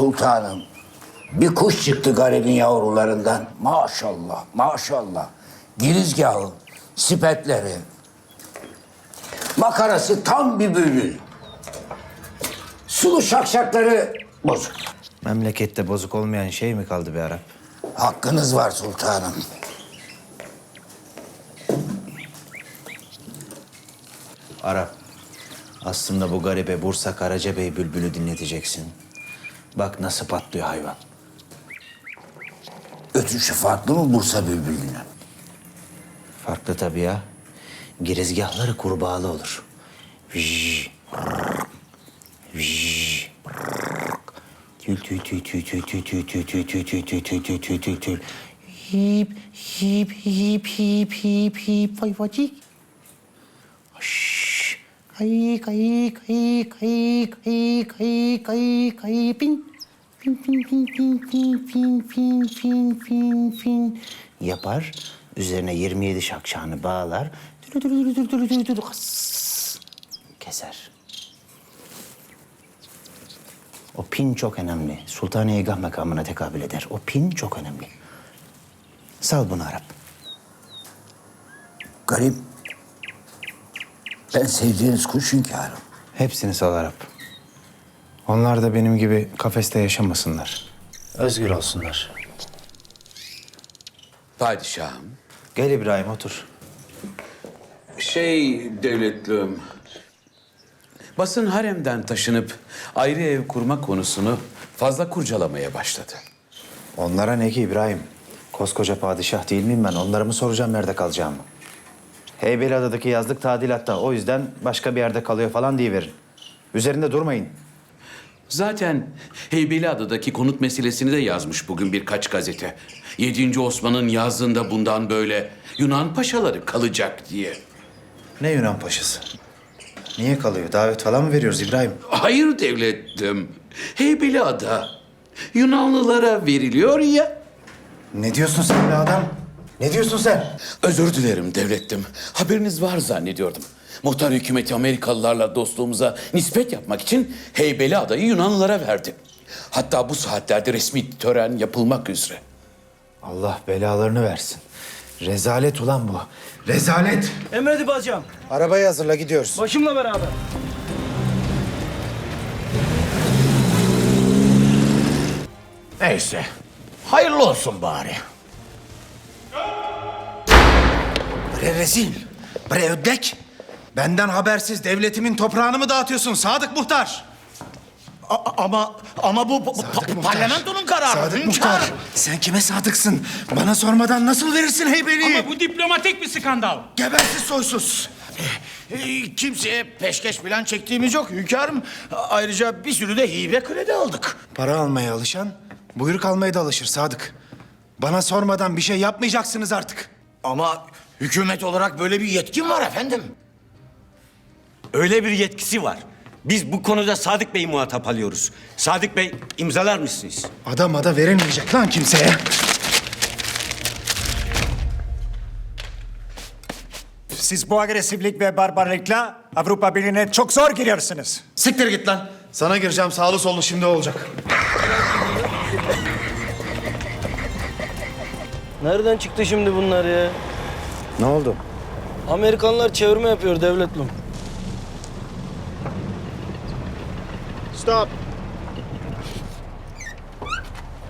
sultanım. Bir kuş çıktı garibin yavrularından. Maşallah, maşallah. Girizgahı, sipetleri. Makarası tam bir bülbül. Sulu şakşakları bozuk. Memlekette bozuk olmayan şey mi kaldı be Arap? Hakkınız var sultanım. Arap. Aslında bu garibe Bursa Karacabey bülbülü dinleteceksin. Bak nasıl patlıyor hayvan. Ötüşü farklı mı Bursa bülbülünün? Farklı tabii ya. Girizgahları kurbağalı olur. Vij, rrrk, vij, rrrk. Tül tül tül tül tül tül tül tül tül tül tül tül tül tül tül tül tül. Hip hip hip hip hip hip vay vacik. Şşş. Kay kay kay kay kay kay kay kay pin. Pin pin pin pin pin pin pin pin pin pin yapar. Üzerine 27 şakşağını bağlar. Dürü dürü dürü dürü dürü dürü. Keser. O pin çok önemli. Sultaniye Gah makamına tekabül eder. O pin çok önemli. Sal bunu Arap. Garip. Ben sevdiğiniz kuş hünkârım. Hepsini sal Arap. Onlar da benim gibi kafeste yaşamasınlar. Özgür olsunlar. Padişahım. Gel İbrahim otur. Şey devletlüm. Basın haremden taşınıp ayrı ev kurma konusunu fazla kurcalamaya başladı. Onlara ne ki İbrahim? Koskoca padişah değil miyim ben? Onlara mı soracağım nerede kalacağımı? Heybeliada'daki yazlık tadilatta. O yüzden başka bir yerde kalıyor falan diyiverin. Üzerinde durmayın. Zaten Heybeliada'daki konut meselesini de yazmış bugün birkaç gazete. 7. Osman'ın yazdığında bundan böyle Yunan paşaları kalacak diye. Ne Yunan paşası? Niye kalıyor? Davet falan mı veriyoruz İbrahim? Hayır devletlüm. Heybeliada Yunanlılara veriliyor ya. Ne diyorsun sen be adam? Ne diyorsun sen? Özür dilerim devlettim. Haberiniz var zannediyordum. Muhtar hükümeti Amerikalılarla dostluğumuza nispet yapmak için Heybeli adayı Yunanlılara verdi. Hatta bu saatlerde resmi tören yapılmak üzere. Allah belalarını versin. Rezalet ulan bu. Rezalet. Emredip bacım. Arabayı hazırla gidiyoruz. Başımla beraber. Neyse. Hayırlı olsun bari. Bre rezil, bre ödlek. Benden habersiz devletimin toprağını mı dağıtıyorsun Sadık Muhtar? Ama ama bu, bu- Sadık pa- Muhtar. parlamentonun kararı. Sadık hünkârım. Muhtar, sen kime sadıksın? Bana sormadan nasıl verirsin heybeliği? Ama bu diplomatik bir skandal. Gebersiz soysuz. Ee, kimseye peşkeş falan çektiğimiz yok hünkârım. Ayrıca bir sürü de hibe kredi aldık. Para almaya alışan, buyruk almaya da alışır Sadık. Bana sormadan bir şey yapmayacaksınız artık. Ama hükümet olarak böyle bir yetkin var efendim. Öyle bir yetkisi var. Biz bu konuda Sadık Bey'i muhatap alıyoruz. Sadık Bey imzalar mısınız? Adam ada verilmeyecek lan kimseye. Siz bu agresiflik ve barbarlıkla Avrupa Birliği'ne çok zor giriyorsunuz. Siktir git lan. Sana gireceğim sağlı sollu şimdi olacak. Nereden çıktı şimdi bunlar ya? Ne oldu? Amerikanlar çevirme yapıyor devletlum.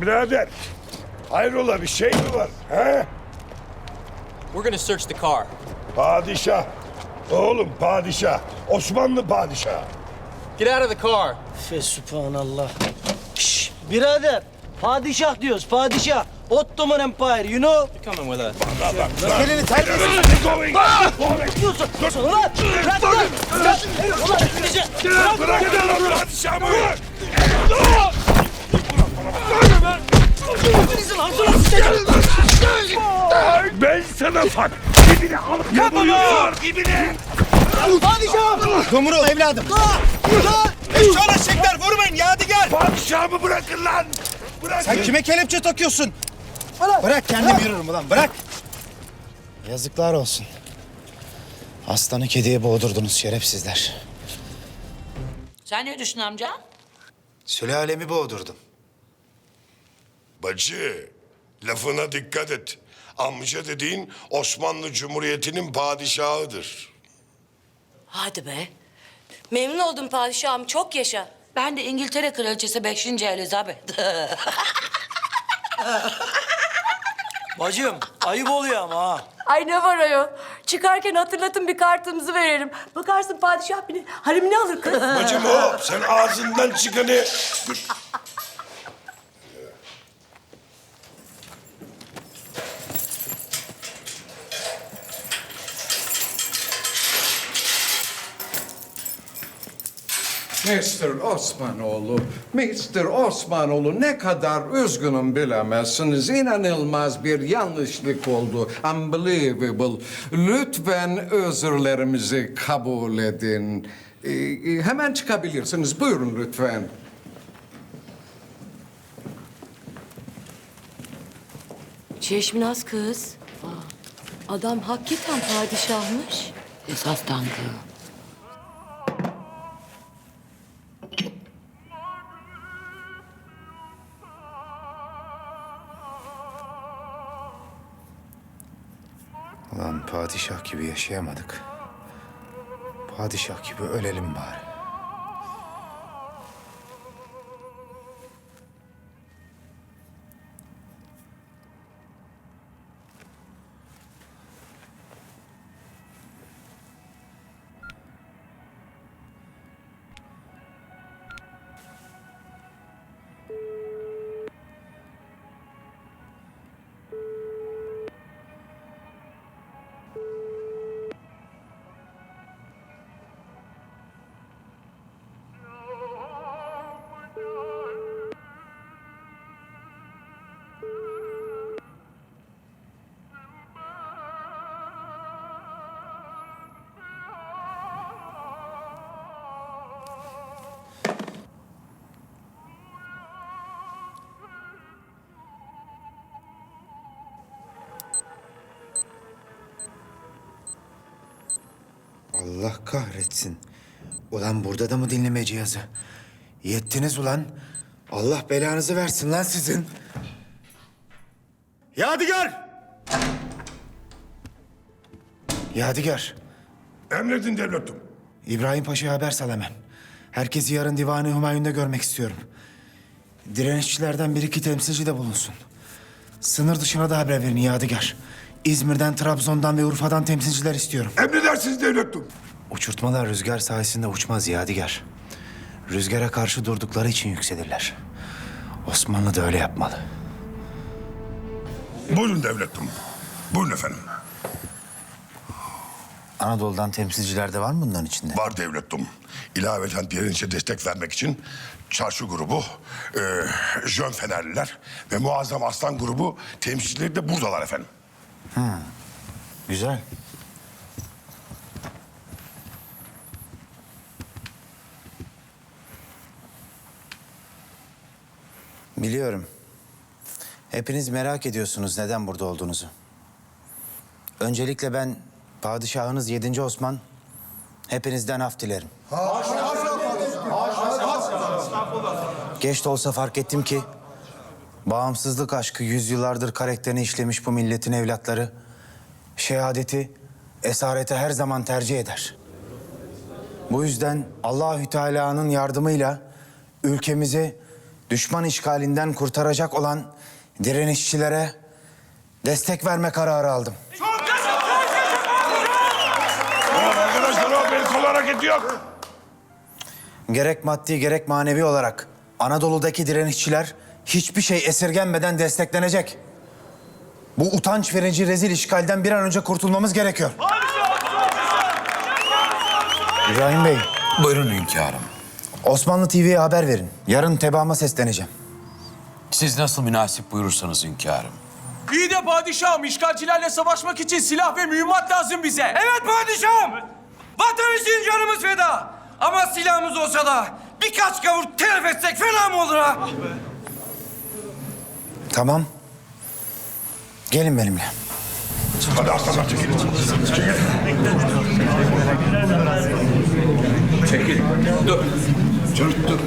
Birader, hayrola bir şey mi var? He? We're gonna search the car. Padişah. Oğlum padişah. Osmanlı padişah. Get out of the car. Fe subhanallah. Şşş birader. Padişah diyoruz padişah. Ottoman Empire you know. You're coming with us. Elini terbiyesiz. Going. Diyorsun. Ulan bırak lan. Bırak. Ulan bizi. Bırak. Bırak lan padişahımı. Bizi lan. Ulan sıçacağım. Ben sana fat. Dibine alıp yapıyorsun. Dibine. Padişah. Tomurul evladım. Lan. Eşşoğlu eşekler vurmayın yadigar. Padişahımı bırakın lan. Bırakın. Sen kime kelepçe takıyorsun? Bırak kendim yürürüm ulan bırak. Yazıklar olsun. Aslanı kediye boğdurdunuz şerefsizler. Sen ne düşün amca? Sülalemi boğdurdum. Bacı, lafına dikkat et. Amca dediğin Osmanlı Cumhuriyeti'nin padişahıdır. Hadi be. Memnun oldum padişahım. Çok yaşa. Ben de İngiltere Kraliçesi 5. Elizabeth. Bacım ayıp oluyor ama ha. Ay ne var ayol. Çıkarken hatırlatın bir kartımızı verelim. Bakarsın padişah beni haremine alır kız. Bacım o, sen ağzından çıkanı... Mr. Osmanoğlu, Mr. Osmanoğlu ne kadar üzgünüm bilemezsiniz. İnanılmaz bir yanlışlık oldu. Unbelievable. Lütfen özürlerimizi kabul edin. Ee, e, hemen çıkabilirsiniz. Buyurun lütfen. Çeşminaz kız. Aa, adam hakikaten padişahmış. Esas tankı. Padişah gibi yaşayamadık. Padişah gibi ölelim bari. Allah kahretsin. Ulan burada da mı dinleme cihazı? Yettiniz ulan. Allah belanızı versin lan sizin. Yadigar! Yadigar, Emredin devletim. İbrahim Paşa'ya haber sal hemen. Herkesi yarın Divan-ı Hümayun'da görmek istiyorum. Direnişçilerden bir iki temsilci de bulunsun. Sınır dışına da haber verin Yadigar. İzmir'den, Trabzon'dan ve Urfa'dan temsilciler istiyorum. Emredersiniz devletim. Uçurtmalar rüzgar sayesinde uçmaz Yadigar. Rüzgara karşı durdukları için yükselirler. Osmanlı da öyle yapmalı. Buyurun devletim. Buyurun efendim. Anadolu'dan temsilciler de var mı bunların içinde? Var devletim. İlaveten direnişe destek vermek için Çarşı grubu, e, Jön Fenerliler ve Muazzam Aslan grubu temsilcileri de buradalar efendim. Güzel. Biliyorum. Hepiniz merak ediyorsunuz neden burada olduğunuzu. Öncelikle ben padişahınız 7. Osman hepinizden af dilerim. Geç de olsa fark ettim ki bağımsızlık aşkı yüzyıllardır karakterini işlemiş bu milletin evlatları şehadeti esarete her zaman tercih eder. Bu yüzden Allahü Teala'nın yardımıyla ülkemizi düşman işgalinden kurtaracak olan direnişçilere destek verme kararı aldım. Arkadaşlar o beni kol hareketi yok. Gerek maddi gerek manevi olarak Anadolu'daki direnişçiler hiçbir şey esirgenmeden desteklenecek. Bu utanç verici rezil işgalden bir an önce kurtulmamız gerekiyor. İbrahim Bey, Buyurun hünkârım. Osmanlı TV'ye haber verin. Yarın tebaama sesleneceğim. Siz nasıl münasip buyurursanız hünkârım. İyi de padişahım işgalcilerle savaşmak için silah ve mühimmat lazım bize. Evet padişahım. Vatan için canımız feda. Ama silahımız olsa da birkaç kavur telef etsek fena mı olur ha? Tamam. Gelin benimle. Hadi aslanlar çekilin. Çekilin. Çekil. Dur. Dur, dur.